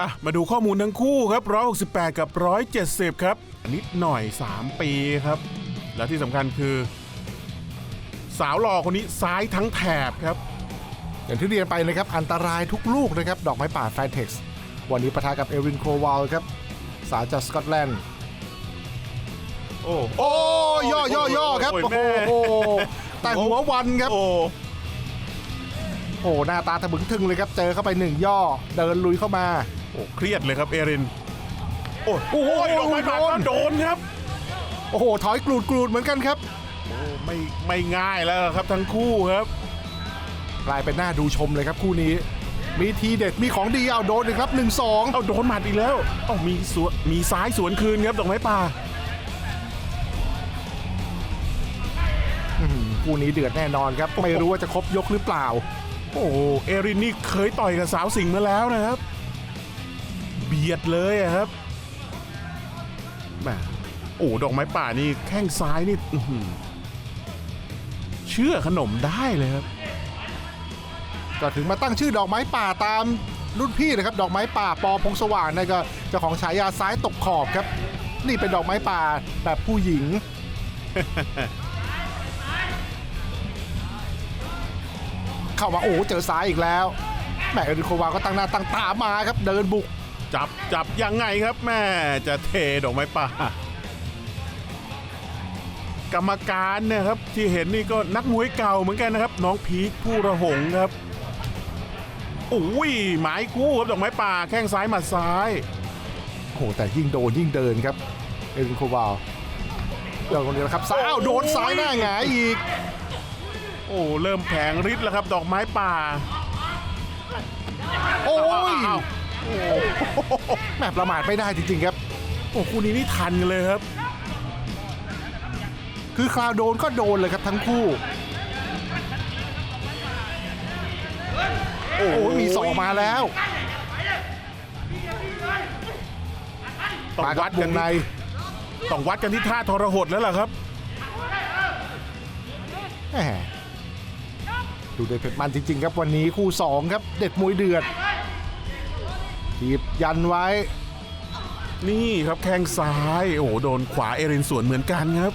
อะมาดูข้อมูลทั้งคู่ครับ 168 กับ 170 ครับ นิดหน่อย 3 ปีครับ และที่สำคัญคือ สาวหล่อคนนี้ซ้ายทั้งแถบครับ อย่างที่เรียนไปนะครับ อันตรายทุกลูกนะครับ ดอกไม้ป่าแฟนเท็กซ์วันนี้ปะทะกับเอรินโควาลครับ สาวจากสกอตแลนด์โอ้โอ้ย่อย่อย่อครับ โอ้ยโอ้แม่โหแต่หัววันครับโอ้โอ้หน้าตาทะบึงทึงเลยครับ เจอเข้าไปหนึ่งย่อ เดินลุยเข้ามา โอ้เครียดเลยครับเอริน โอ้ยโอ้โหดอกไม้ป่าโดนก็โดนครับ โอ้โห ถอยกรูดกรูดเหมือนกันครับ โอ้ไม่ไม่ง่ายแล้วครับทั้งคู่ครับ กลายเป็นหน้าดูชมเลยครับคู่นี้ มีทีเด็ดมีของดีเอาโดนเลยครับ 1 2 เอาโดนหมัดอีกแล้วเอ้ามีสวนมีซ้ายสวนคืนครับดอกไม้ป่าคู่นี้เดือดแน่นอนครับ ไม่รู้ว่าจะครบยกหรือเปล่า โอ้โหเอรินนี่เคยต่อยกับสาวสิงห์มาแล้วนะครับ เบียดเลยอะครับแหมโอ้ดอกไม้ป่านี่แข้งซ้ายนี่เชื่อขนมได้เลยครับ ก็ถึงมาตั้งชื่อดอกไม้ป่าตามรุ่นพี่นะครับ ดอกไม้ป่าปอพงสว่างนั่ก็เจ้าของฉายาซ้ายตกขอบครับ นี่เป็นดอกไม้ป่าแบบผู้หญิงเข้ามาโอ้เจอซ้ายอีกแล้วแหมเอริโควาก็ตั้งหน้าตั้งตามาครับ เดินบุก จับจับยังไงครับแม่จะเทดอกไม้ป่ากรรมการเนี่ยครับที่เห็นนี่ก็นักมวยเก่าเหมือนกันนะครับ น้องพีคผู้ระหงครับโอ้ยหมายคู่ครับดอกไม้ป่าแข้งซ้ายหมัดซ้ายโอ้โหแต่ยิ่งโดนยิ่งเดินครับเอริโควาเดินคนเดียวนะครับซ้ายอ้าวโดนซ้ายหน้าหงายอีก โอ้เริ่มแผงฤทธิ์แล้วครับ ดอกไม้ป่า โอ้ย อ้แหมประมาทไม่ได้จริงๆครับ โอ้คู่นี้นี่ทันกันเลยครับ คือคราวโดนก็โดนเลยครับทั้งคู่ โอ้โหมีสองมาแล้ว ต้องมาวัรัดบวกันใน ที่ต้องวัดกันที่ท่าทรหดแล้วล่ะครับ แหมดูเด็ดเผ็ดมันจริง ๆ ครับวันนี้คู่ 2 ครับ เด็ดมวยเดือด ทีบยันไว้ นี่ครับแข้งซ้าย โอ้โหโดนขวาเอรินสวนเหมือนกันครับ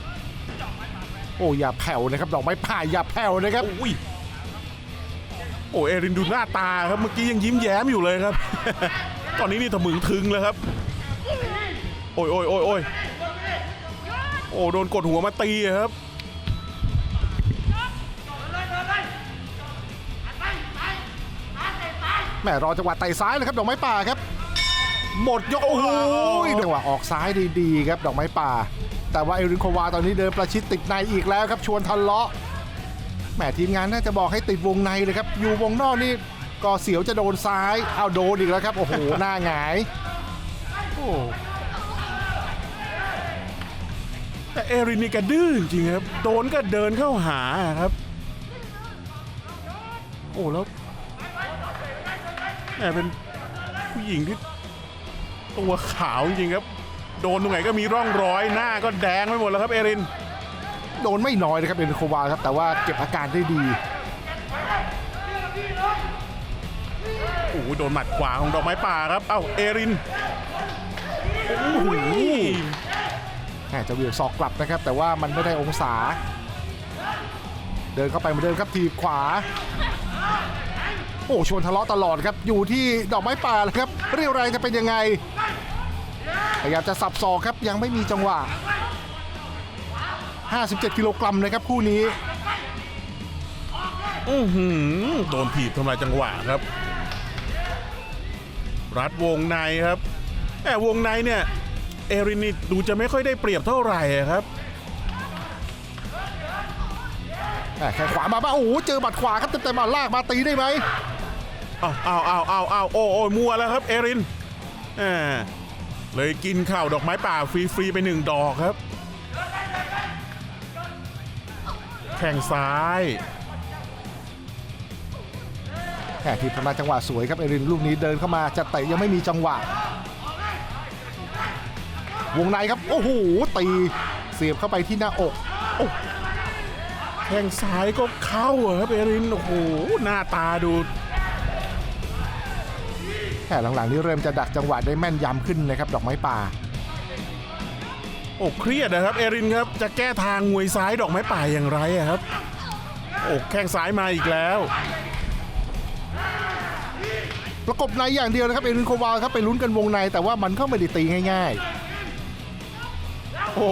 โอ้อย่าแผ่วนะครับ ดอกไม้ผ่ายอย่าแผ่วนะครับโอ้ยโอ้เอรินดูหน้าตาครับเมื่อกี้ยังยิ้มแย้มอยู่เลยครับ ตอนนี้นี่ทะมึงทึงแล้วครับ โอ้ยโอ้ยโอ้ยโอ้ยโอ้โดนกดหัวมาตีอะครับ แหมรอจังหวะไต่ซ้ายเลยครับดอกไม้ป่าครับ หมดยกโอ้โหจังหวะออกซ้ายดีๆครับดอกไม้ป่า แต่ว่าเอรินโควาตอนนี้เดินประชิดติดในอีกแล้วครับ ชวนทะเลาะแหมทีมงานน่าจะบอกให้ติดวงในเลยครับ อยู่วงนอกนี่ก็เสียวจะโดนซ้ายเอาโดนอีกแล้วครับโอ้โหหน้าหงายโอ้แต่เอรินนี่แกดื้อจริงๆครับ โดนก็เดินเข้าหาครับ โอ้แล้ว แหมเป็นผู้หญิงที่ตัวขาวจริงๆครับ โดนตรงไหนก็มีร่องรอยหน้าก็แดงไปหมดแล้วครับเอริน โดนไม่น้อยนะครับเอรินโควาครับ แต่ว่าเก็บอาการได้ดีโอ้โหโดนหมัดขวาของดอกไม้ป่าครับ เอ้าเอรินโอ้โหแหมจะเหวี่ยงศอกกลับนะครับ แต่ว่ามันไม่ได้องศา เดินเข้าไปเหมือนเดิมครับทีบขวา โอ้ชวนทะเลาะตลอดครับอยู่ที่ดอกไม้ป่าแหละครับเรียวแรงจะเป็นยังไงพยายามจะสับศอกครับยังไม่มีจังหวะ 57 กิโลกรัมนะครับคู่นี้อื้อหือโดนถีบทำลายจังหวะครับ รัดวงในครับแต่วงในเนี่ย เอรินนี่ดูจะไม่ค่อยได้เปรียบเท่าไหร่อะครับแหม่แข้งขวามาบ้างโอ้โหเจอบัดขวาครับเต็มๆมาลากมาตีได้ไหม อ้าวอ้าวอ้าวอ้าวอ้าวโอ้โอ้มัวแล้วครับเอรินแหมเลยกินข้าวดอกไม้ป่าฟรีๆไปหนึ่งดอกครับ แข่งซ้ายแหมทีมทำลายจังหวะสวยครับเอรินลูกนี้เดินเข้ามาจะเตะยังไม่มีจังหวะ วงในครับ โอ้โหตีเสียบเข้าไปที่หน้าอกแข้งซ้ายก็เข้าอะครับเอรินโอ้โหหน้าตาดู แต่หลังๆ นี้เริ่มจะดักจังหวะได้แม่นยำขึ้นนะครับดอกไม้ป่า โอ้เครียดนะครับ เอรินครับจะแก้ทางมวยซ้ายดอกไม้ป่าอย่างไรอะครับ โอ้แข้งซ้ายมาอีกแล้ว ประกบในอย่างเดียวนะครับเอรินโควาครับไปลุ้นกันวงในแต่ว่ามันก็ไม่ได้ตีง่าย ๆ โอ้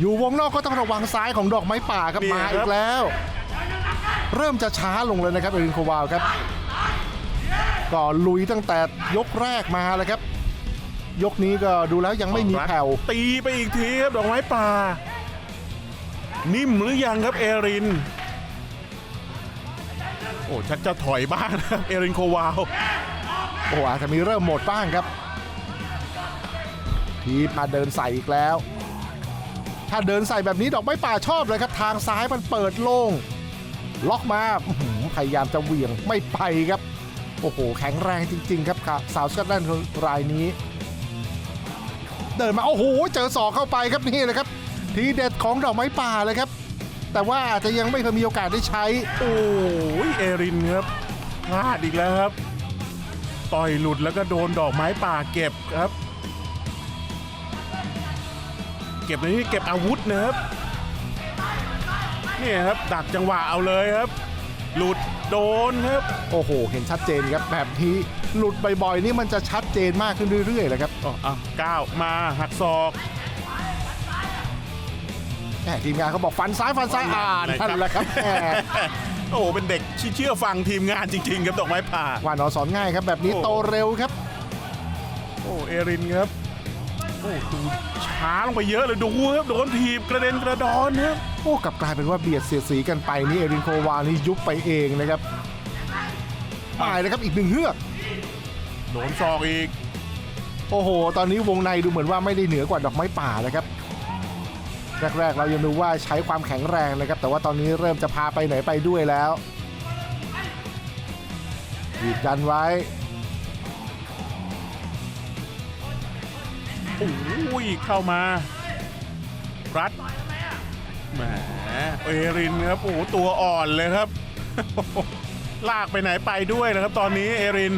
อยู่วงนอกก็ต้องระวังซ้ายของดอกไม้ป่าครับนี่มาครับอีกแล้ว เริ่มจะช้าลงเลยนะครับเอรินโควาครับ ก็ลุยตั้งแต่ยกแรกมาแล้วครับ ยกนี้ก็ดูแล้วยังไม่มีแผ่วตีไปอีกทีครับดอกไม้ป่า นิ่มหรือยังครับเอริน โอ้ชักจะถอยบ้างนะครับเอรินโควาวโอ้อาจจะมีเริ่มหมดบ้างครับ ทีมมาเดินใส่อีกแล้ว ถ้าเดินใส่แบบนี้ดอกไม้ป่าชอบเลยครับ ทางซ้ายมันเปิดโล่งล็อกมาอื้อหือพยายามจะเหวี่ยงไม่ไปครับ โอ้โห แข็งแรงจริง ๆ ครับครับสาวสกัตแลนด์รายนี้ เดินมา โอ้โห เจอศอกเข้าไปครับนี่เลยครับ ทีเด็ดของดอกไม้ป่าเลยครับ แต่ว่าอาจจะยังไม่เคยมีโอกาสได้ใช้ โอ้ยเอรินครับพลาดอีกแล้วครับ ต่อยหลุดแล้วก็โดนดอกไม้ป่าเก็บครับ เก็บในที่เก็บอาวุธนะครับนี่ครับดักจังหวะเอาเลยครับ หลุดโดนครับ โอ้โห เห็นชัดเจนครับแบบนี้หลุดบ่อยๆนี่มันจะชัดเจนมากขึ้นเรื่อยๆเลยครับอ๋ออะก้าวมาหักศอก แหมทีมงานเขาบอกฟันซ้ายฟันซ้ายอ่านนะครับนั่นแหละครับแหมโอ้โหเป็นเด็กที่เชื่อฟังทีมงานจริง ๆ ครับดอกไม้ป่า ว่าหนอสอนง่ายครับแบบนี้โอ้ โตเร็วครับ โอ้เอรินครับโอ้ดูช้าลงไปเยอะเลยดูครับโดนถีบกระเด็นกระดอนครับโอ้กลับกลายเป็นว่าเบียดเสียดสีกันไปนี่เอรินโควานี่ยุบไปเองนะครับตายเลยครับอีกหนึ่งเฮือกโดนศอกอีก โอ้โห ตอนนี้วงในดูเหมือนว่าไม่ได้เหนือกว่าดอกไม้ป่าเลยครับแรกๆ เรายังดูว่าใช้ความแข็งแรงนะครับ แต่ว่าตอนนี้เริ่มจะพาไปไหนไปด้วยแล้วหยีดดันไว้ โอ้ยเข้ามา รัดแหมเอรินครับโอ้โหตัวอ่อนเลยครับ ลากไปไหนไปด้วยนะครับ ตอนนี้เอริน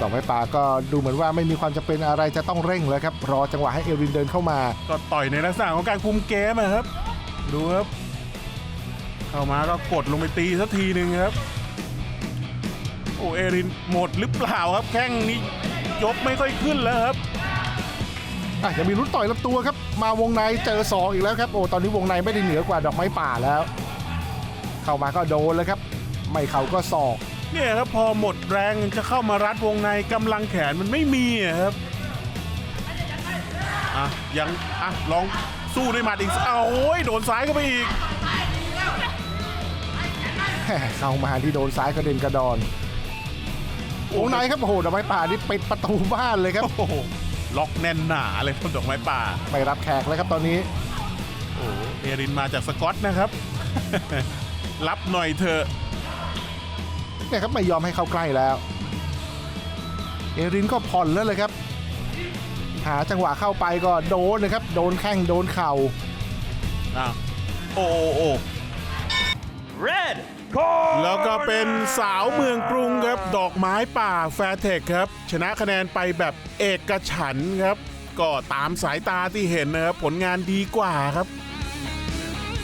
ดอกไม้ป่าก็ดูเหมือนว่าไม่มีความจำเป็นอะไรจะต้องเร่งแล้วครับ รอจังหวะให้เอรินเดินเข้ามา ก็ต่อยในลักษณะของการคุมเกมอะครับ ดูครับ เข้ามาก็กดลงไปตีสักทีหนึ่งครับ โอ้เอรินหมดหรือเปล่าครับแข้งนี้ ยกไม่ค่อยขึ้นแล้วครับอะยังมีลุ้นต่อยลำตัวครับ มาวงในเจอสองอีกแล้วครับโอ้ตอนนี้วงในไม่ได้เหนือกว่าดอกไม้ป่าแล้ว เข้ามาก็โดนแล้วครับ ไม่เข่าก็ศอก เนี่ยครับพอหมดแรงจะเข้ามารัดวงในกำลังแขนมันไม่มีอะครับอะยังอะลองสู้ด้วยหมัดอีกสักเอาโอ้ยโดนซ้ายเข้าไปอีกแหม่เข้ามาที่โดนซ้ายกระเด็นกระดอน วงในครับโอ้โหดอกไม้ป่านี่ปิดประตูบ้านเลยครับโอ้โหล็อกแน่นหนาเลยครับดอกไม้ป่าไม่รับแขกแล้วครับตอนนี้ โอ้เอรินมาจากสกอตนะครับ รับหน่อยเถอะเนี่ยครับไม่ยอมให้เข้าใกล้แล้ว เอรินก็ผ่อนแล้วเลยครับ หาจังหวะเข้าไปก็โดนนะครับ โดนแข้งโดนเข่าอ้าวโอ้โอ้โอ้ Red แล้วก็เป็นสาวเมืองกรุงครับ ดอกไม้ป่าแฟร์เทคครับ ชนะคะแนนไปแบบเอกฉันครับ ก็ตามสายตาที่เห็นนะครับ ผลงานดีกว่าครับ